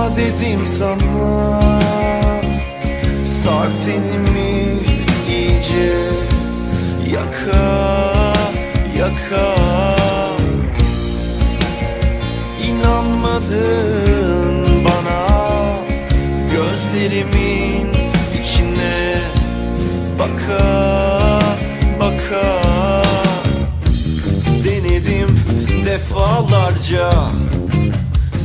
Durma dedim sana Sar tenimi iyice Yaka yaka. İnanmadın bana Gözlerimin içine Baka baka. Denedim defalarca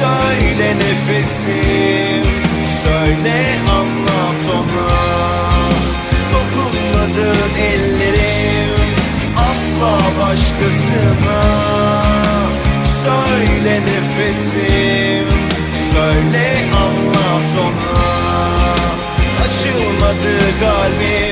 Söyle nefesim Söyle anlat ona. Dokunmadın ellerim Asla başkasına. Söyle nefesim Söyle anlat ona. Açılmadı kalbim